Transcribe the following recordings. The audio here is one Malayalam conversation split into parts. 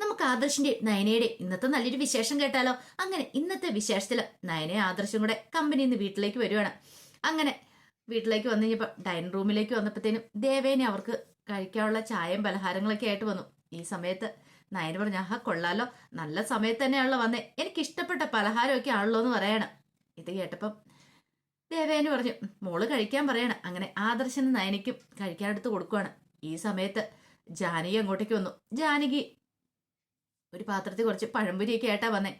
നമുക്ക് ആദർശിന്റെ നയനയുടെ ഇന്നത്തെ നല്ലൊരു വിശേഷം കേട്ടാലോ? അങ്ങനെ ഇന്നത്തെ വിശേഷത്തിൽ നയനയും ആദർശും കൂടെ കമ്പനിയിൽ നിന്ന് വീട്ടിലേക്ക് വരുവാണ്. അങ്ങനെ വീട്ടിലേക്ക് വന്നു കഴിഞ്ഞപ്പോൾ ഡൈനിങ് റൂമിലേക്ക് വന്നപ്പോഴത്തേനും ദേവേനെ അവർക്ക് കഴിക്കാനുള്ള ചായയും പലഹാരങ്ങളൊക്കെ ആയിട്ട് വന്നു. ഈ സമയത്ത് നയന പറഞ്ഞു ആഹാ കൊള്ളാലോ. നല്ല സമയത്ത് തന്നെയാണല്ലോ വന്നേ. എനിക്ക് ഇഷ്ടപ്പെട്ട പലഹാരമൊക്കെ ആണല്ലോ എന്ന് പറയണം. ഇത് കേട്ടപ്പം ദേവേന് പറഞ്ഞു മോൾ കഴിക്കാൻ പറയണം. അങ്ങനെ ആദർശന് നയനയ്ക്കും കഴിക്കാനെടുത്ത് കൊടുക്കുവാണ്. ഈ സമയത്ത് ജാനകി അങ്ങോട്ടേക്ക് വന്നു. ജാനകി ഒരു പാത്രത്തിൽ കുറച്ച് പഴംപൊരിയൊക്കെ ആയിട്ടാ വന്നേ.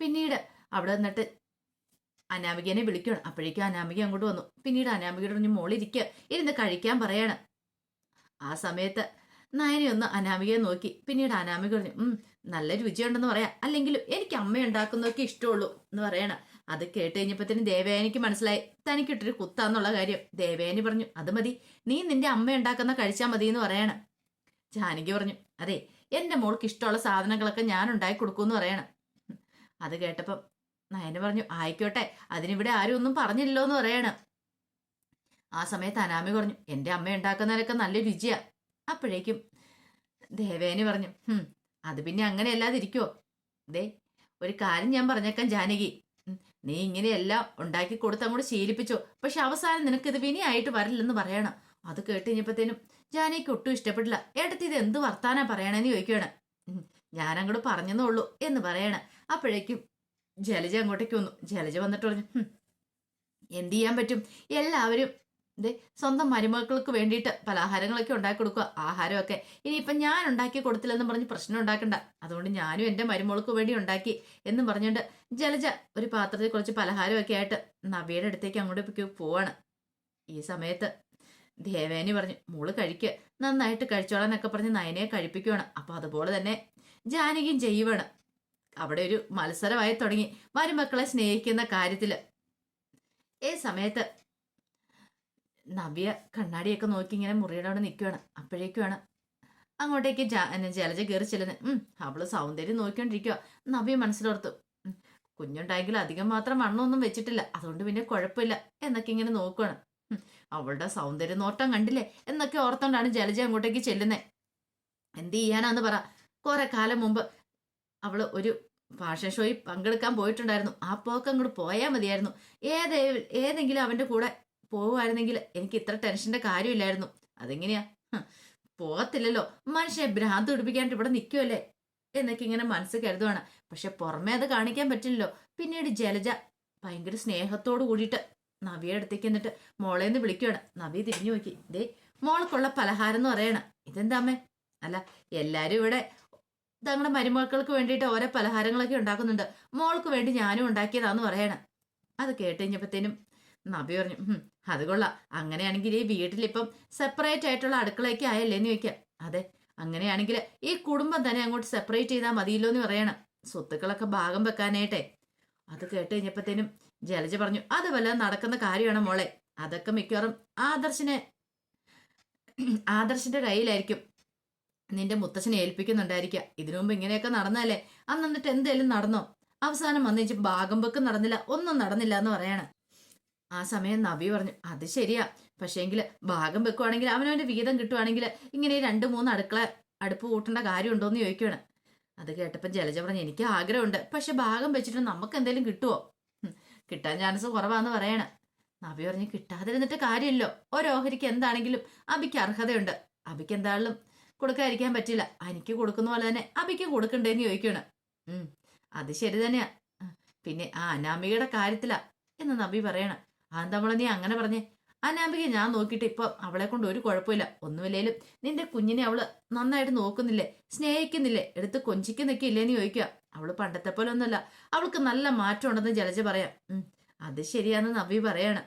പിന്നീട് അവിടെ നിന്നിട്ട് അനാമികനെ വിളിക്കണം. അപ്പോഴേക്കും അനാമിക അങ്ങോട്ട് വന്നു. പിന്നീട് അനാമികയുടെ പറഞ്ഞു മോളിരിക്കുക ഇരുന്ന് കഴിക്കാൻ പറയാണ്. ആ സമയത്ത് നയനെ ഒന്ന് അനാമികയെ നോക്കി. പിന്നീട് അനാമിക പറഞ്ഞു ഉം നല്ല രുചിയുണ്ടെന്ന് പറയാം. അല്ലെങ്കിലും എനിക്ക് അമ്മ ഉണ്ടാക്കുന്നതൊക്കെ ഇഷ്ടമുള്ളൂ എന്ന് പറയണം. അത് കേട്ട് കഴിഞ്ഞപ്പോഴത്തേനും ദേവയാനിക്ക് മനസ്സിലായി. തനിക്കിട്ടൊരു കുത്താന്നുള്ള കാര്യം. ദേവയാനി പറഞ്ഞു അത് മതി. നീ നിന്റെ അമ്മ ഉണ്ടാക്കുന്ന കഴിച്ചാൽ മതി എന്ന് പറയണം. ജാനകി പറഞ്ഞു അതെ എന്റെ മോൾക്ക് ഇഷ്ടമുള്ള സാധനങ്ങളൊക്കെ ഞാൻ ഉണ്ടാക്കി കൊടുക്കൂന്ന് പറയണം. അത് കേട്ടപ്പം നയന പറഞ്ഞു ആയിക്കോട്ടെ അതിനിവിടെ ആരും ഒന്നും പറഞ്ഞില്ലോ എന്ന് പറയണം. ആ സമയത്ത് അനാമി പറഞ്ഞു എന്റെ അമ്മ ഉണ്ടാക്കുന്നതിനൊക്കെ നല്ല രുചിയാ. അപ്പോഴേക്കും ദേവേനി പറഞ്ഞു അത് പിന്നെ അങ്ങനെ അല്ലാതിരിക്കുവോ ദേ ഒരു കാര്യം ഞാൻ പറഞ്ഞേക്കാം ജാനകി. നീ ഇങ്ങനെയെല്ലാം ഉണ്ടാക്കി കൊടുത്ത് അങ്ങോട്ട് ശീലിപ്പിച്ചോ. പക്ഷെ അവസാനം നിനക്കിത് വിനിയായിട്ട് വരില്ലെന്ന് പറയണം. അത് കേട്ട് കഴിഞ്ഞപ്പോഴത്തേനും ജാനകിക്ക് ഒട്ടും ഇഷ്ടപ്പെട്ടില്ല. ഏട്ടത്തി ഇത് എന്ത് വർത്താനാ പറയണെന്ന് ചോദിക്കുകയാണ്. ഞാനങ്ങോട്ട് പറഞ്ഞെന്നേ ഉള്ളൂ എന്ന് പറയണ. അപ്പോഴേക്കും ജലജ അങ്ങോട്ടേക്ക് വന്നു. ജലജ വന്നിട്ട് പറഞ്ഞു എന്ത് ചെയ്യാൻ പറ്റും? എല്ലാവരും ദേ സ്വന്തം മരുമക്കൾക്ക് വേണ്ടിയിട്ട് പലഹാരങ്ങളൊക്കെ ഉണ്ടാക്കി കൊടുക്കുക ആഹാരമൊക്കെ. ഇനിയിപ്പം ഞാൻ ഉണ്ടാക്കി കൊടുത്തില്ലെന്ന് പറഞ്ഞ് പ്രശ്നം ഉണ്ടാക്കണ്ട. അതുകൊണ്ട് ഞാനും എന്റെ മരുമോൾക്ക് വേണ്ടി ഉണ്ടാക്കി എന്നും പറഞ്ഞുകൊണ്ട് ജലജ ഒരു പാത്രത്തിൽ കുറച്ച് പലഹാരമൊക്കെ ആയിട്ട് നവിയുടെ അടുത്തേക്ക് അങ്ങോട്ട് പോവാണ്. ഈ സമയത്ത് ദേവേനി പറഞ്ഞു മോൾ കഴിക്ക്. നന്നായിട്ട് കഴിച്ചോളാന്നൊക്കെ പറഞ്ഞ് നയനയെ കഴിപ്പിക്കുവാണ്. അപ്പൊ അതുപോലെ തന്നെ ജാനകിയും ചെയ്യുവാണ് അവിടെ ഒരു മത്സരമായി തുടങ്ങി. മരുമക്കളെ സ്നേഹിക്കുന്ന കാര്യത്തിൽ. ഈ സമയത്ത് നവ്യ കണ്ണാടിയൊക്കെ നോക്കി ഇങ്ങനെ മുറിയുടെ അവിടെ നിൽക്കുകയാണ് അപ്പോഴേക്കുമാണ് അങ്ങോട്ടേക്ക് ജലജ കയറി ചെല്ലുന്നത് ഉം അവൾ സൗന്ദര്യം നോക്കിക്കൊണ്ടിരിക്കുക നവ്യ മനസ്സിലോർത്തു. കുഞ്ഞുണ്ടായെങ്കിൽ അധികം മാത്രം വണ്ണമൊന്നും വെച്ചിട്ടില്ല. അതുകൊണ്ട് പിന്നെ കുഴപ്പമില്ല. എന്നൊക്കെ ഇങ്ങനെ നോക്കുകയാണ് ഉം, അവളുടെ സൗന്ദര്യ നോട്ടം കണ്ടില്ലേ? എന്നൊക്കെ ഓർത്തോണ്ടാണ് ജലജ അങ്ങോട്ടേക്ക് ചെല്ലുന്നത് എന്ത് ചെയ്യാനാന്ന് പറ. കുറെ കാലം മുമ്പ് അവൾ ഒരു ഫാഷൻ ഷോയിൽ പങ്കെടുക്കാൻ പോയിട്ടുണ്ടായിരുന്നു. ആ പോക്ക് അങ്ങോട്ട് പോയാൽ മതിയായിരുന്നു. ഏതേ ഏതെങ്കിലും അവന്റെ കൂടെ പോവുമായിരുന്നെങ്കിൽ എനിക്ക് ഇത്ര ടെൻഷന്റെ കാര്യമില്ലായിരുന്നു. അതെങ്ങനെയാ? പോകത്തില്ലല്ലോ മനുഷ്യനെ ഭ്രാന്ത് പിടിപ്പിക്കാണ്ട് ഇവിടെ നിൽക്കുമല്ലേ എന്നൊക്കെ ഇങ്ങനെ മനസ്സ് കരുതുവാണ്. പക്ഷെ പുറമേ അത് കാണിക്കാൻ പറ്റില്ലല്ലോ. പിന്നീട് ജലജ ഭയങ്കര സ്നേഹത്തോട് കൂടിയിട്ട് നവിയുടെ അടുത്തേക്ക് എന്നിട്ട് മോളെ ഒന്ന് വിളിക്കുകയാണ് നവി തിരിഞ്ഞു നോക്കി. ദേ മോൾക്കുള്ള പലഹാരം എന്ന് പറയണം. ഇതെന്താ അമ്മേ? അല്ല എല്ലാരും ഇവിടെ തങ്ങളുടെ മരുമക്കൾക്ക് വേണ്ടിയിട്ട് ഓരോ പലഹാരങ്ങളൊക്കെ ഉണ്ടാക്കുന്നുണ്ട്. മോൾക്ക് വേണ്ടി ഞാനും ഉണ്ടാക്കിയതാന്ന് പറയണം. അത് കേട്ട് കഴിഞ്ഞപ്പോഴത്തേനും നബി പറഞ്ഞു "ഹും, അത് കൊള്ളാം. അങ്ങനെയാണെങ്കിൽ ഈ വീട്ടിലിപ്പം സെപ്പറേറ്റ് ആയിട്ടുള്ള അടുക്കളയൊക്കെ ആയല്ലേ എന്ന് ചോദിക്കാം. അതെ അങ്ങനെയാണെങ്കിൽ ഈ കുടുംബം തന്നെ അങ്ങോട്ട് സെപ്പറേറ്റ് ചെയ്താൽ മതിയല്ലോ എന്ന് പറയണം. സ്വത്തുക്കളൊക്കെ ഭാഗം വെക്കാനായിട്ടെ. അത് കേട്ട് കഴിഞ്ഞപ്പോഴത്തേനും ജലജ പറഞ്ഞു അത് വല്ലതും നടക്കുന്ന കാര്യമാണ് മോളെ? അതൊക്കെ മിക്കവാറും ആദർശിനെ ആദർശിന്റെ കയ്യിലായിരിക്കും. നിന്റെ മുത്തച്ഛനെ ഏൽപ്പിക്കുന്നുണ്ടായിരിക്കുക ഇതിനു മുമ്പ് ഇങ്ങനെയൊക്കെ നടന്നല്ലേ അന്ന് എന്നിട്ട് എന്തേലും നടന്നോ? അവസാനം വന്നേച്ച് ഭാഗം വെക്കും നടന്നില്ല ഒന്നും നടന്നില്ല എന്ന് പറയാണ്. ആ സമയം നബി പറഞ്ഞു അത് ശരിയാ. പക്ഷേ പക്ഷേങ്കിൽ ഭാഗം വെക്കുവാണെങ്കിൽ അവനവന്റെ വീതം കിട്ടുവാണെങ്കിൽ ഇങ്ങനെ രണ്ട് മൂന്ന് അടുക്കള അടുപ്പ് കൂട്ടേണ്ട കാര്യമുണ്ടോ എന്ന് ചോദിക്കുകയാണ് അത് കേട്ടപ്പോൾ ജലജ പറഞ്ഞു എനിക്ക് ആഗ്രഹമുണ്ട്. പക്ഷെ ഭാഗം വെച്ചിട്ട് നമുക്ക് എന്തെങ്കിലും കിട്ടുമോ കിട്ടാൻ ചാൻസ് കുറവാന്ന് പറയണ. നബി പറഞ്ഞ് കിട്ടാതിരുന്നിട്ട് കാര്യമില്ലോ. ഓരോഹരിക്ക് എന്താണെങ്കിലും അബിക്ക് അർഹതയുണ്ട്. അബിക്ക് എന്താണെങ്കിലും കൊടുക്കാതിരിക്കാൻ പറ്റില്ല. എനിക്ക് കൊടുക്കുന്ന പോലെ തന്നെ അബിക്ക് കൊടുക്കണ്ടേന്ന് ചോദിക്കണം. ഉം അത് ശരി തന്നെയാ. പിന്നെ ആ അനാമികയുടെ കാര്യത്തിലാ എന്ന് നബി പറയണം. അതെന്താ നീ അങ്ങനെ പറഞ്ഞേ? അനാമിക ഞാൻ നോക്കിയിട്ട് ഇപ്പൊ അവളെ കൊണ്ട് ഒരു കുഴപ്പമില്ല. ഒന്നുമില്ലേലും നിന്റെ കുഞ്ഞിനെ അവൾ നന്നായിട്ട് നോക്കുന്നില്ലേ സ്നേഹിക്കുന്നില്ലേ എടുത്ത് കൊഞ്ചിക്കുന്നൊക്കെ ഇല്ലേന്ന് ചോദിക്കുക അവൾ പണ്ടത്തെ പോലെ ഒന്നുമല്ല അവൾക്ക് നല്ല മാറ്റം ഉണ്ടെന്ന് ജലജ പറയാം. അത് ശരിയാന്ന് നവി പറയാണ്.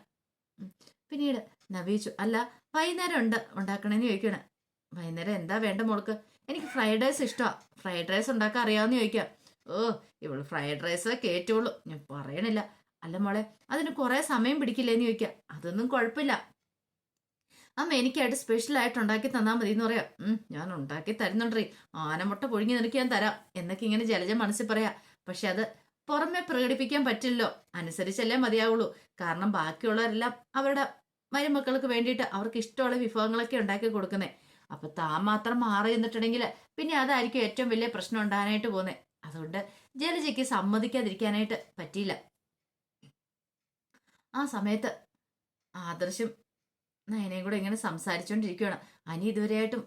പിന്നീട് നബി ചോദിച്ചു അല്ല വൈകുന്നേരം ഉണ്ട് ഉണ്ടാക്കണേന്ന് ചോദിക്കണേ വൈകുന്നേരം എന്താ വേണ്ട മോൾക്ക്? എനിക്ക് ഫ്രൈഡ് റൈസ് ഇഷ്ടമാണ് ഫ്രൈഡ് റൈസ് ഉണ്ടാക്കാൻ അറിയാമെന്ന് ചോദിക്കാം ഓ ഇവൾ ഫ്രൈഡ് റൈസ് കേറ്റുള്ളൂ. ഞാൻ പറയണില്ല. അല്ല മോളെ അതിന് കുറേ സമയം പിടിക്കില്ലേന്ന് ചോദിക്കാം അതൊന്നും കുഴപ്പമില്ല. അമ്മ എനിക്കായിട്ട് സ്പെഷ്യൽ ആയിട്ട് ഉണ്ടാക്കി തന്നാൽ മതി. എന്ന് പറയാം ഞാൻ ഉണ്ടാക്കി തരുന്നുണ്ടേ ആനമുട്ട പൊഴിഞ്ഞു നിനക്ക് തരാം. എന്നൊക്കെ ഇങ്ങനെ ജലജ മനസ്സിൽ പറയാം. പക്ഷെ അത് പുറമെ പ്രകടിപ്പിക്കാൻ പറ്റില്ലല്ലോ. അനുസരിച്ചല്ലേ മതിയാവുള്ളൂ. കാരണം ബാക്കിയുള്ളവരെല്ലാം അവരുടെ മരുമക്കൾക്ക് വേണ്ടിയിട്ട് അവർക്ക് ഇഷ്ടമുള്ള വിഭവങ്ങളൊക്കെ ഉണ്ടാക്കി കൊടുക്കുന്നേ. അപ്പൊ താൻ മാത്രം മാറി നിന്നിട്ടുണ്ടെങ്കിൽ പിന്നെ അതായിരിക്കും ഏറ്റവും വലിയ പ്രശ്നം ഉണ്ടാകാനായിട്ട് പോകുന്നത് അതുകൊണ്ട് ജലജയ്ക്ക് സമ്മതിക്കാതിരിക്കാനായിട്ട് പറ്റിയില്ല. ആ സമയത്ത് ആദർശം നയനയും കൂടെ ഇങ്ങനെ സംസാരിച്ചുകൊണ്ടിരിക്കുകയാണ് അനി ഇതുവരെയായിട്ടും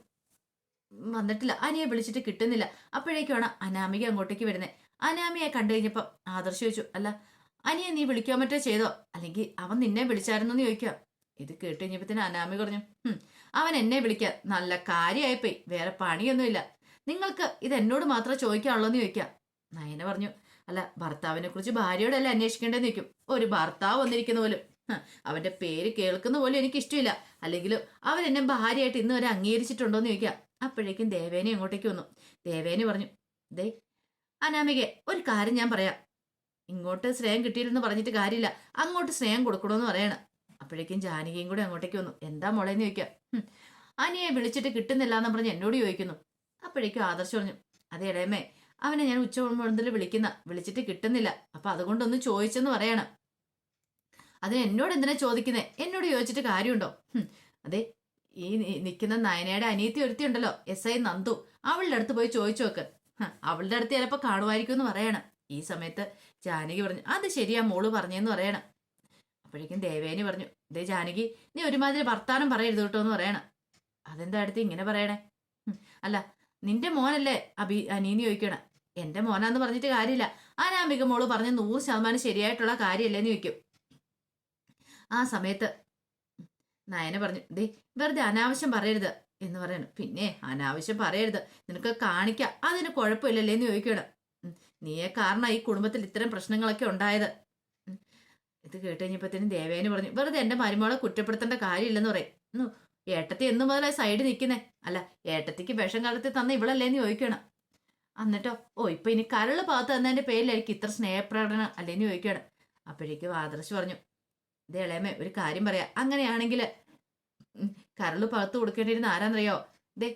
വന്നിട്ടില്ല. അനിയെ വിളിച്ചിട്ട് കിട്ടുന്നില്ല. അപ്പോഴേക്കുമാണ് അനാമിക അങ്ങോട്ടേക്ക് വരുന്നത് അനാമിയെ കണ്ടു കഴിഞ്ഞപ്പം ആദർശ് ചോദിച്ചു അല്ല അനിയെ നീ വിളിക്കാൻ മറ്റോ ചെയ്തോ? അല്ലെങ്കിൽ അവൻ നിന്നെ വിളിച്ചായിരുന്നു എന്ന് ചോദിക്കുക ഇത് കേട്ട് കഴിഞ്ഞപ്പത്തിന് അനാമി പറഞ്ഞു അവൻ എന്നെ വിളിക്കുക നല്ല കാര്യമായിപ്പോയി വേറെ പണിയൊന്നുമില്ല. നിങ്ങൾക്ക് ഇത് എന്നോട് മാത്രമേ ചോദിക്കാനുള്ളൂ എന്ന് ചോദിക്കാം നയന പറഞ്ഞു അല്ല ഭർത്താവിനെ കുറിച്ച് ഭാര്യയോടല്ല അന്വേഷിക്കേണ്ടതെന്ന് ചോദിക്കും. ഒരു ഭർത്താവ് വന്നിരിക്കുന്ന പോലും അവന്റെ പേര് കേൾക്കുന്ന പോലും എനിക്ക് ഇഷ്ടമില്ല അല്ലെങ്കിലും അവൻ എന്നെ ഭാര്യയായിട്ട് ഇന്ന് വരെ അംഗീകരിച്ചിട്ടുണ്ടോ എന്ന് ചോദിക്കാം. അപ്പോഴേക്കും ദേവേനെ അങ്ങോട്ടേക്ക് വന്നു. ദേവേനെ പറഞ്ഞു ദേ അനാമികെ ഒരു കാര്യം ഞാൻ പറയാം. ഇങ്ങോട്ട് സ്നേഹം കിട്ടിയില്ലെന്ന് പറഞ്ഞിട്ട് കാര്യമില്ല. അങ്ങോട്ട് സ്നേഹം കൊടുക്കണമെന്ന് പറയണം. അപ്പോഴേക്കും ജാനകിയും കൂടെ അങ്ങോട്ടേക്ക് വന്നു. എന്താ മോളേന്ന് ചോദിക്കാം. അനിയെ വിളിച്ചിട്ട് കിട്ടുന്നില്ല എന്ന് പറഞ്ഞ് എന്നോട് ചോദിക്കുന്നു. അപ്പോഴേക്കും ആദർശ് പറഞ്ഞു അതെ ഇടയമേ അവനെ ഞാൻ ഉച്ച മുതൽ വിളിക്കുന്ന വിളിച്ചിട്ട് കിട്ടുന്നില്ല. അപ്പൊ അതുകൊണ്ടൊന്ന് ചോദിച്ചെന്ന് പറയണം. അതിന് എന്നോട് എന്തിനാ ചോദിക്കുന്നേ? എന്നോട് ചോദിച്ചിട്ട് കാര്യമുണ്ടോ? അതെ ഈ നിൽക്കുന്ന നയനയുടെ അനിയത്തി ഒരുത്തി ഉണ്ടല്ലോ എസ് ഐ നന്ദു. അവളുടെ അടുത്ത് പോയി ചോദിച്ചു നോക്ക്. അവളുടെ അടുത്ത് ചിലപ്പോൾ കാണുമായിരിക്കും എന്ന് പറയണം. ഈ സമയത്ത് ജാനകി പറഞ്ഞു അത് ശരിയാ മോൾ പറഞ്ഞെന്ന് പറയണം. അപ്പോഴേക്കും ദേവേനി പറഞ്ഞു ദേ ജാനകി നീ ഒരുമാതിരി വർത്താനം പറയരുത് കേട്ടോ എന്ന് പറയണം. അതെന്താ അടുത്ത് ഇങ്ങനെ പറയണേ? അല്ല നിന്റെ മോനല്ലേ അഭി അനീന്ന് ചോദിക്കണം? എന്റെ മോനാന്ന് പറഞ്ഞിട്ട് കാര്യമില്ല. അനാമിക മോൾ പറഞ്ഞ നൂറ് ശതമാനം ശരിയായിട്ടുള്ള കാര്യമല്ലേന്ന് ചോദിക്കും. ആ സമയത്ത് നയന പറഞ്ഞു ദേ വെറുതെ അനാവശ്യം പറയരുത് എന്ന് പറയണം പിന്നെ അനാവശ്യം പറയരുത്. നിനക്ക് കാണിക്കാം. അതിന് കുഴപ്പമില്ലല്ലേ? എന്ന് ചോദിക്കണം നീയെ കാരണം ഈ കുടുംബത്തിൽ ഇത്തരം പ്രശ്നങ്ങളൊക്കെ ഉണ്ടായത്. ഇത് കേട്ട് ദേവേനു പറഞ്ഞു വെറുതെ എന്റെ മരുമോളെ കുറ്റപ്പെടുത്തേണ്ട കാര്യമില്ലെന്ന് പറയും. ഏട്ടത്തി എന്നു മുതലായി സൈഡ് നിൽക്കുന്നേ. അല്ല ഏട്ടത്തിക്ക് വിഷം കലർത്തി തന്ന ഇവളല്ലേന്ന് ചോദിക്കണം എന്നിട്ടോ ഓ ഇപ്പൊ ഇനി കരൾ ഭാഗത്ത് തന്നതിന്റെ പേരിലായിരിക്കും ഇത്ര സ്നേഹപ്രകടനം അല്ലേന്ന് ചോദിക്കണം അപ്പോഴേക്കും ആദർശ് പറഞ്ഞു ഇളയമേ ഒരു കാര്യം പറയാം. അങ്ങനെയാണെങ്കിൽ കരൾ പകത്ത് കൊടുക്കേണ്ടിയിരുന്ന ആരാന്നറിയോ? ദേ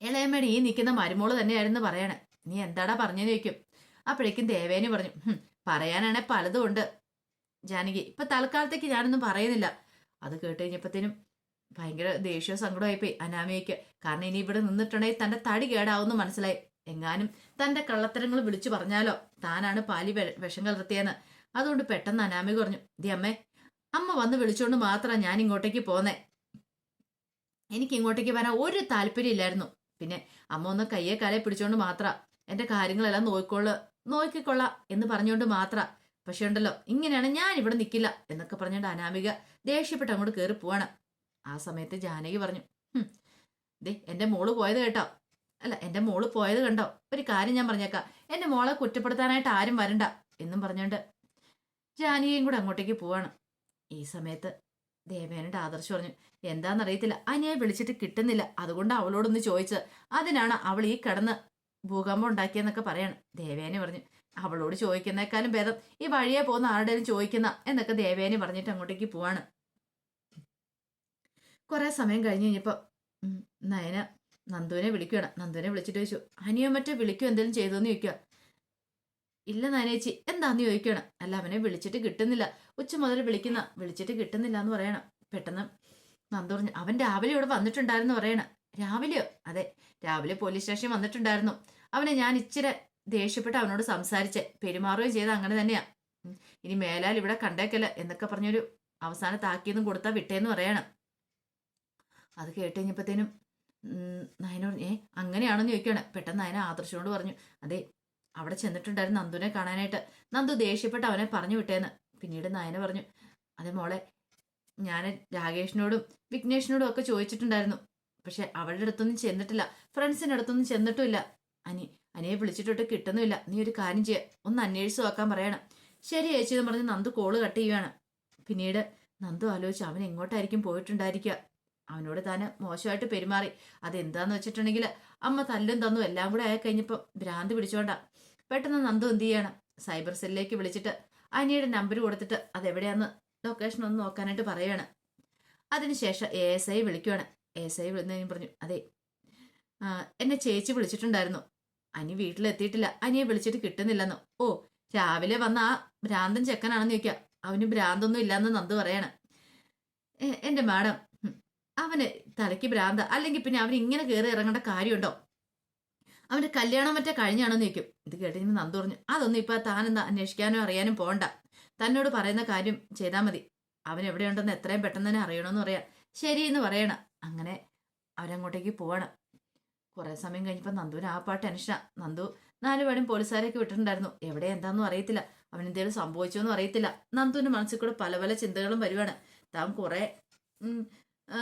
ഇളയമ്മയുടെ ഈ നിൽക്കുന്ന മരുമോൾ തന്നെയായിരുന്നു പറയണേ. നീ എന്താടാ പറഞ്ഞെന്ന് ചോദിക്കും. അപ്പോഴേക്കും ദേവേനി പറഞ്ഞു "ഹും, പറയാനാണെ പലതും ഉണ്ട്. ജാനകി ഇപ്പൊ തൽക്കാലത്തേക്ക് ഞാനൊന്നും പറയുന്നില്ല. അത് കേട്ട് കഴിഞ്ഞപ്പത്തേനും ഭയങ്കര ദേഷ്യവും സങ്കടമായിപ്പോയി അനാമയ്ക്ക് കാരണം ഇനി ഇവിടെ നിന്നിട്ടുണ്ടെങ്കിൽ തന്റെ തടി കേടാവുമെന്ന് മനസ്സിലായി. എങ്ങാനും തന്റെ കള്ളത്തരങ്ങൾ വിളിച്ചു പറഞ്ഞാലോ? താനാണ് പാലി വിഷം കലർത്തിയെന്ന്. അതുകൊണ്ട് പെട്ടെന്ന് അനാമി പറഞ്ഞു ദി അമ്മേ അമ്മ വന്ന് വിളിച്ചുകൊണ്ട് മാത്രമാണ് ഞാൻ ഇങ്ങോട്ടേക്ക് പോന്നേ. എനിക്ക് ഇങ്ങോട്ടേക്ക് വരാൻ ഒരു താല്പര്യം ഇല്ലായിരുന്നു പിന്നെ അമ്മ ഒന്ന് കയ്യെ കാലെ പിടിച്ചോണ്ട് മാത്ര എന്റെ കാര്യങ്ങളെല്ലാം നോക്കിക്കൊള്ള നോക്കിക്കൊള്ള എന്ന് പറഞ്ഞുകൊണ്ട് മാത്ര. പക്ഷെ ഉണ്ടല്ലോ ഇങ്ങനെയാണ് ഞാൻ ഇവിടെ നിൽക്കില്ല എന്നൊക്കെ പറഞ്ഞുകൊണ്ട് അനാമിക ദേഷ്യപ്പെട്ട് അങ്ങോട്ട് കയറി പോവാണ്. ആ സമയത്ത് ജാനകി പറഞ്ഞു "ഹും, ദേ എന്റെ മോൾ പോയത് കേട്ടോ. അല്ല എന്റെ മോൾ പോയത് കണ്ടോ? ഒരു കാര്യം ഞാൻ പറഞ്ഞേക്കാം. എന്റെ മോളെ കുറ്റപ്പെടുത്താനായിട്ട് ആരും വരണ്ട എന്നും പറഞ്ഞുകൊണ്ട് ജാനകിയും കൂടെ അങ്ങോട്ടേക്ക് പോവാണ്. ഈ സമയത്ത് ദേവേനയുടെ ആദർശം പറഞ്ഞു എന്താണെന്നറിയത്തില്ല അനിയെ വിളിച്ചിട്ട് കിട്ടുന്നില്ല. അതുകൊണ്ട് അവളോടൊന്ന് ചോദിച്ചത് അതിനാണ് അവൾ ഈ കിടന്ന് ഭൂകമ്പം ഉണ്ടാക്കിയെന്നൊക്കെ പറയാണ്. ദേവേനെ പറഞ്ഞു അവളോട് ചോദിക്കുന്നേക്കാളും ഭേദം. ഈ വഴിയെ പോകുന്ന ആരുടെയും ചോദിക്കുന്ന എന്നൊക്കെ ദേവേനെ പറഞ്ഞിട്ട് അങ്ങോട്ടേക്ക് പോവാണ്. കുറെ സമയം കഴിഞ്ഞ് കഴിഞ്ഞപ്പോൾ നയന നന്ദുവിനെ വിളിക്കുകയാണ് നന്ദുവിനെ വിളിച്ചിട്ട് ചോദിച്ചു അനിയോ മറ്റോ വിളിക്കോ? എന്തെങ്കിലും ചെയ്തോന്ന് ചോദിക്കുക ഇല്ല നാനേച്ചി എന്താന്ന് ചോദിക്കണം? അല്ല അവനെ വിളിച്ചിട്ട് കിട്ടുന്നില്ല. ഉച്ച മുതൽ വിളിക്കുന്ന വിളിച്ചിട്ട് കിട്ടുന്നില്ല എന്ന് പറയണം. പെട്ടെന്ന് നന്ദു പറഞ്ഞു അവൻ രാവിലെ ഇവിടെ വന്നിട്ടുണ്ടായിരുന്നു പറയണം. രാവിലെയോ? അതെ രാവിലെ പോലീസ് സ്റ്റേഷൻ വന്നിട്ടുണ്ടായിരുന്നു. അവനെ ഞാൻ ഇച്ചിരി ദേഷ്യപ്പെട്ട് അവനോട് സംസാരിച്ച്. പെരുമാറുകയും ചെയ്ത് അങ്ങനെ തന്നെയാ. ഇനി മേലാൽ ഇവിടെ കണ്ടേക്കല്ല എന്നൊക്കെ പറഞ്ഞൊരു അവസാന താക്കീതും കൊടുത്താ വിട്ടേന്ന് പറയണം. അത് കേട്ട് കഴിഞ്ഞപ്പോഴത്തേനും നയനോട് ഏ അങ്ങനെയാണെന്ന് ചോദിക്കുകയാണ് പെട്ടെന്ന് നയന ആദർശനോട് പറഞ്ഞു അതെ അവിടെ ചെന്നിട്ടുണ്ടായിരുന്നു നന്ദുവിനെ കാണാനായിട്ട്. നന്ദു ദേഷ്യപ്പെട്ട് അവനെ പറഞ്ഞു വിട്ടേന്ന്. പിന്നീട് നയന പറഞ്ഞു അതെ മോളെ ഞാൻ രാകേഷിനോടും വിഘ്നേഷിനോടും ഒക്കെ ചോദിച്ചിട്ടുണ്ടായിരുന്നു. പക്ഷെ അവളുടെ അടുത്തൊന്നും ചെന്നിട്ടില്ല. ഫ്രണ്ട്സിന്റെ അടുത്തൊന്നും ചെന്നിട്ടുമില്ല. അനി അനിയെ വിളിച്ചിട്ടൊട്ട് കിട്ടുന്നുമില്ല. നീ ഒരു കാര്യം ചെയ്യുക ഒന്ന് അന്വേഷിച്ച് നോക്കാൻ പറയണം. ശരി ചേച്ചി എന്ന് പറഞ്ഞ് നന്ദു കോൾ കട്ട് ചെയ്യുകയാണ് പിന്നീട് നന്ദു ആലോചിച്ച് അവൻ എങ്ങോട്ടായിരിക്കും പോയിട്ടുണ്ടായിരിക്കുക. അവനോട് താൻ മോശമായിട്ട് പെരുമാറി. അതെന്താന്ന് വെച്ചിട്ടുണ്ടെങ്കിൽ അമ്മ തല്ലും തന്നു എല്ലാം കൂടെ ആയി കഴിഞ്ഞപ്പോൾ ഭ്രാന്ത് പിടിച്ചോണ്ടാ. പെട്ടെന്ന് നന്ദു എന്ത് ചെയ്യാണ്? സൈബർ സെല്ലിലേക്ക് വിളിച്ചിട്ട് അനിയുടെ നമ്പർ കൊടുത്തിട്ട് അതെവിടെയാന്ന് ലൊക്കേഷൻ ഒന്ന് നോക്കാനായിട്ട് പറയാണ്. അതിനുശേഷം എ എസ് ഐ വിളിക്കുവാണ്. എ എസ് ഐ വിളിച്ചു പറഞ്ഞു അതെ എന്നെ ചേച്ചി വിളിച്ചിട്ടുണ്ടായിരുന്നു. അനി വീട്ടിലെത്തിയിട്ടില്ല. അനിയെ വിളിച്ചിട്ട് കിട്ടുന്നില്ലെന്നോ. ഓ രാവിലെ വന്ന ആ ഭ്രാന്തൻ ചെക്കനാണെന്ന് ചോദിക്കുക അവന് ഭ്രാന്തൊന്നും ഇല്ലാന്ന് നന്ദ് പറയാണ്. "എ- എന്റെ മാഡം അവന് തലയ്ക്ക് ഭ്രാന്ത. അല്ലെങ്കിൽ പിന്നെ അവൻ ഇങ്ങനെ കയറി ഇറങ്ങേണ്ട കാര്യമുണ്ടോ? അവന്റെ കല്യാണം മറ്റേ കഴിഞ്ഞാണെന്ന് ചോദിക്കും. ഇത് കേട്ടിങ്ങനെ നന്ദു പറഞ്ഞു. അതൊന്നും ഇപ്പൊ താനെന്താ അന്വേഷിക്കാനോ അറിയാനും പോണ്ട തന്നോട് പറയുന്ന കാര്യം ചെയ്താൽ മതി. അവൻ എവിടെയുണ്ടെന്ന് എത്രയും പെട്ടെന്ന് തന്നെ അറിയണമെന്ന് പറയാം. ശരി എന്ന് പറയണം. അങ്ങനെ അവരങ്ങോട്ടേക്ക് പോവണം. കുറേ സമയം കഴിഞ്ഞപ്പോൾ നന്ദുവിന് ആ പാട്ട് ടെൻഷനാ. നന്ദു നാലു പേരും പോലീസുകാരെയൊക്കെ വിട്ടിട്ടുണ്ടായിരുന്നു. എവിടെ എന്താണെന്നും അറിയത്തില്ല. അവൻ എന്തെങ്കിലും സംഭവിച്ചോന്നും അറിയത്തില്ല. നന്ദുവിന്റെ മനസ്സിൽ കൂടെ പല പല ചിന്തകളും വരുവാണ്. താൻ കുറേ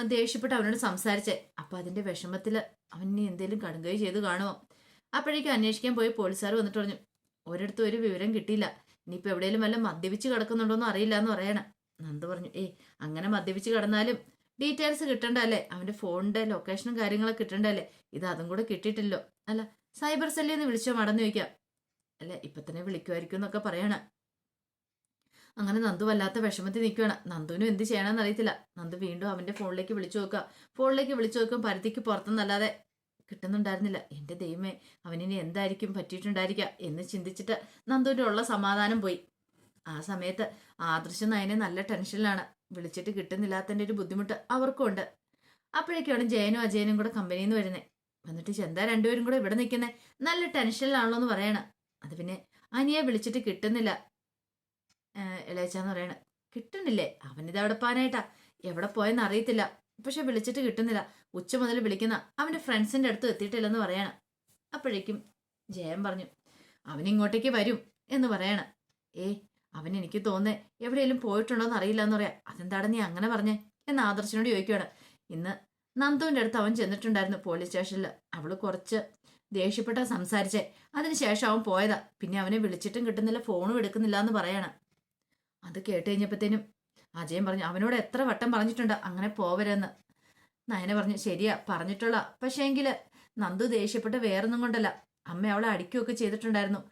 ദേഷ്യപ്പെട്ട് അവനോട് സംസാരിച്ചേ. അപ്പം അതിന്റെ വിഷമത്തിൽ അവനെ എന്തെങ്കിലും കടുങ്കൈ ചെയ്ത് കാണുമോ അപ്പോഴേക്കും അന്വേഷിക്കാൻ പോയി പോലീസുകാർ വന്നിട്ട് പറഞ്ഞു ഒരിടത്തും ഒരു വിവരം കിട്ടിയില്ല. ഇനിയിപ്പോൾ എവിടെയെങ്കിലും വല്ല മദ്യപിച്ച് കിടക്കുന്നുണ്ടോന്നും അറിയില്ല എന്ന് പറയണം. നന്ദു പറഞ്ഞു ഏയ് അങ്ങനെ മദ്യപിച്ച് കിടന്നാലും ഡീറ്റെയിൽസ് കിട്ടണ്ടല്ലേ? അവന്റെ ഫോണിന്റെ ലൊക്കേഷനും കാര്യങ്ങളൊക്കെ കിട്ടണ്ടല്ലേ? ഇത് അതും കൂടെ കിട്ടിയിട്ടില്ലോ. അല്ല സൈബർ സെല്ലിൽ നിന്ന് വിളിച്ചോ? മടന്നു ചോദിക്കാം. അല്ല ഇപ്പം തന്നെ വിളിക്കുമായിരിക്കും എന്നൊക്കെ പറയണ. അങ്ങനെ നന്ദു വല്ലാത്ത വിഷമത്തിൽ നിൽക്കുകയാണ് നന്ദുവിനും എന്ത് ചെയ്യണമെന്ന് അറിയത്തില്ല. നന്ദു വീണ്ടും അവന്റെ ഫോണിലേക്ക് വിളിച്ചു നോക്കുക. ഫോണിലേക്ക് വിളിച്ചു നോക്കും പരിധിക്ക് പുറത്തുനിന്നല്ലാതെ കിട്ടുന്നുണ്ടായിരുന്നില്ല. എന്റെ ദൈവമേ അവനിനി എന്തായിരിക്കും? പറ്റിയിട്ടുണ്ടായിരിക്കുക എന്ന് ചിന്തിച്ചിട്ട് നന്ദുവിന്റെ ഉള്ള സമാധാനം പോയി. ആ സമയത്ത് ആദർശ നയനെ നല്ല ടെൻഷനിലാണ് വിളിച്ചിട്ട് കിട്ടുന്നില്ലാത്തതിന്റെ ഒരു ബുദ്ധിമുട്ട് അവർക്കും ഉണ്ട് അപ്പോഴേക്കാണ് ജയനും അജയനും കൂടെ കമ്പനിയിൽ നിന്ന് വരുന്നത് വന്നിട്ട് ചെന്താ രണ്ടുപേരും കൂടെ ഇവിടെ നിൽക്കുന്നത് നല്ല ടെൻഷനിലാണല്ലോ എന്ന് പറയണം. അത് പിന്നെ അനിയെ വിളിച്ചിട്ട് കിട്ടുന്നില്ല. ഇളയച്ചാന്ന് പറയണ. കിട്ടണില്ലേ അവനിത് എവിടെ പോകാനായിട്ടാ എവിടെ പോയെന്ന് അറിയത്തില്ല. പക്ഷെ വിളിച്ചിട്ട് കിട്ടുന്നില്ല. ഉച്ച മുതൽ വിളിക്കുന്ന അവന്റെ ഫ്രണ്ട്സിന്റെ അടുത്ത് എത്തിയിട്ടില്ലെന്ന് പറയണം. അപ്പോഴേക്കും ജയൻ പറഞ്ഞു അവൻ ഇങ്ങോട്ടേക്ക് വരും എന്ന് പറയണം. ഏ അവൻ എനിക്ക് തോന്നേ എവിടെയെങ്കിലും പോയിട്ടുണ്ടോ എന്ന് അറിയില്ല എന്ന് പറയാം. അതെന്താണ് നീ അങ്ങനെ പറഞ്ഞേ? എന്ന് ആദർശനോട് ചോദിക്കുകയാണ് ഇന്ന് നന്ദുവിന്റെ അടുത്ത് അവൻ ചെന്നിട്ടുണ്ടായിരുന്നു പോലീസ് സ്റ്റേഷനിൽ അവൾ കുറച്ച് ദേഷ്യപ്പെട്ട സംസാരിച്ചേ. അതിനുശേഷം അവൻ പോയതാ. പിന്നെ അവനെ വിളിച്ചിട്ടും കിട്ടുന്നില്ല ഫോണും എടുക്കുന്നില്ല എന്ന് പറയണം. അത് കേട്ട് കഴിഞ്ഞപ്പോഴത്തേനും അജയൻ പറഞ്ഞു അവനോട് എത്ര വട്ടം പറഞ്ഞിട്ടുണ്ട് അങ്ങനെ പോവരെന്ന് നയന പറഞ്ഞു ശരിയാ പറഞ്ഞിട്ടുള്ള. പക്ഷേ എങ്കിൽ നന്ദു ദേഷ്യപ്പെട്ട് വേറൊന്നും കൊണ്ടല്ല. അമ്മ അവളെ അടിക്കുകയൊക്കെ ചെയ്തിട്ടുണ്ടായിരുന്നു.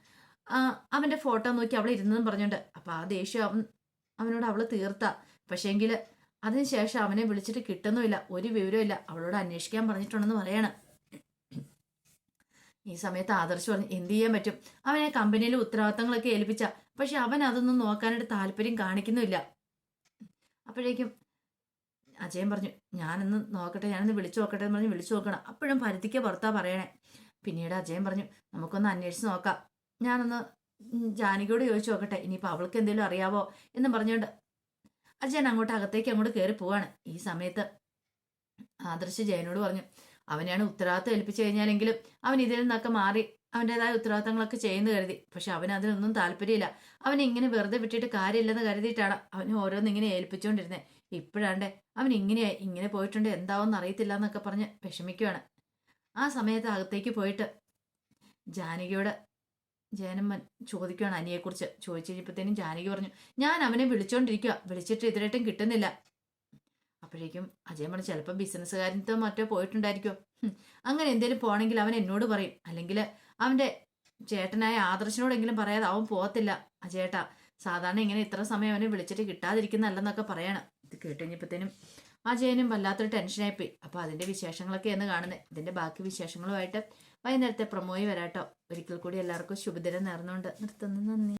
അവന്റെ ഫോട്ടോ നോക്കി അവളെ ഇരുന്നതും പറഞ്ഞുണ്ട് അപ്പൊ ആ ദേഷ്യം അവൻ അവനോട് അവൾ തീർത്ത. പക്ഷേങ്കിൽ അതിനുശേഷം അവനെ വിളിച്ചിട്ട് കിട്ടുന്നുമില്ല ഒരു വിവരമില്ല അവളോട് അന്വേഷിക്കാൻ പറഞ്ഞിട്ടുണ്ടെന്ന് പറയാണ്. ഈ സമയത്ത് ആദർശ് പറഞ്ഞു എന്ത് ചെയ്യാൻ പറ്റും? അവനെ കമ്പനിയിലെ ഉത്തരവാദിത്തങ്ങളൊക്കെ ഏൽപ്പിച്ച. പക്ഷെ അവൻ അതൊന്നും നോക്കാനായിട്ട് താല്പര്യം കാണിക്കുന്നുമില്ല. അപ്പോഴേക്കും അജയൻ പറഞ്ഞു ഞാനൊന്ന് നോക്കട്ടെ ഞാനൊന്ന് വിളിച്ചു നോക്കട്ടെ എന്ന് പറഞ്ഞ് വിളിച്ചു നോക്കണം. അപ്പോഴും പരുത്തിക്ക് പുറത്താ പറയണേ. പിന്നീട് അജയൻ പറഞ്ഞു നമുക്കൊന്ന് അന്വേഷിച്ച് നോക്കാം. ഞാനൊന്ന് ജാനകിയോട് ചോദിച്ചു നോക്കട്ടെ. ഇനിയിപ്പോൾ അവൾക്ക് എന്തെങ്കിലും അറിയാവോ? എന്ന് പറഞ്ഞുകൊണ്ട് അജയൻ അങ്ങോട്ട് അകത്തേക്ക് അങ്ങോട്ട് കയറി പോവാണ്. ഈ സമയത്ത് ആദർശ് ജയനോട് പറഞ്ഞു അവനെയാണ് ഉത്തരവാദിത്തം ഏൽപ്പിച്ചു കഴിഞ്ഞാലെങ്കിലും അവൻ ഇതിൽ നിന്നൊക്കെ മാറി അവന്റെതായ ഉത്തരവാദിത്തങ്ങളൊക്കെ ചെയ്യുന്നു കരുതി. പക്ഷെ അവൻ അതിനൊന്നും താല്പര്യമില്ല. അവൻ ഇങ്ങനെ വെറുതെ വിട്ടിട്ട് കാര്യമില്ലെന്ന് കരുതിയിട്ടാണ് അവന് ഓരോന്ന് ഇങ്ങനെ ഏൽപ്പിച്ചുകൊണ്ടിരുന്നത് ഇപ്പോഴാണ്ടേ അവൻ ഇങ്ങനെയായി ഇങ്ങനെ പോയിട്ടുണ്ട് എന്താവെന്ന് അറിയത്തില്ല എന്നൊക്കെ പറഞ്ഞ് വിഷമിക്കുവാണ്. ആ സമയത്ത് അകത്തേക്ക് പോയിട്ട് ജാനകിയോട് ജയനമ്മൻ ചോദിക്കുകയാണ് അനിയെക്കുറിച്ച്. ചോദിച്ചു കഴിഞ്ഞപ്പോഴത്തേനും ജാനകി പറഞ്ഞു ഞാൻ അവനെ വിളിച്ചോണ്ടിരിക്കുക വിളിച്ചിട്ട് ഇതിലായിട്ടും കിട്ടുന്നില്ല. അപ്പോഴേക്കും പറഞ്ഞു ചിലപ്പോൾ ബിസിനസ്സുകാരനത്തോ മറ്റോ പോയിട്ടുണ്ടായിരിക്കോ അങ്ങനെ എന്തേലും പോണെങ്കിൽ അവൻ എന്നോട് പറയും. അല്ലെങ്കിൽ അവന്റെ ചേട്ടനായ ആദർശനോടെങ്കിലും പറയാതെ അവൻ പോകത്തില്ല ആ ചേട്ടാ സാധാരണ ഇങ്ങനെ ഇത്ര സമയം അവനെ വിളിച്ചിട്ട് കിട്ടാതിരിക്കുന്നല്ലെന്നൊക്കെ പറയണം. ഇത് കേട്ടുകഴിഞ്ഞപ്പോഴത്തേനും ആ അജയനും വല്ലാത്തൊരു ടെൻഷനായിപ്പോയി അപ്പോൾ അതിന്റെ വിശേഷങ്ങളൊക്കെ എന്ന് കാണുന്നത് ഇതിന്റെ ബാക്കി വിശേഷങ്ങളുമായിട്ട് വൈകുന്നേരത്തെ പ്രമോയി വരാട്ടോ. ഒരിക്കൽ കൂടി എല്ലാവർക്കും ശുഭദിനം നേർന്നുകൊണ്ട് നിർത്തുന്നു. നന്ദി.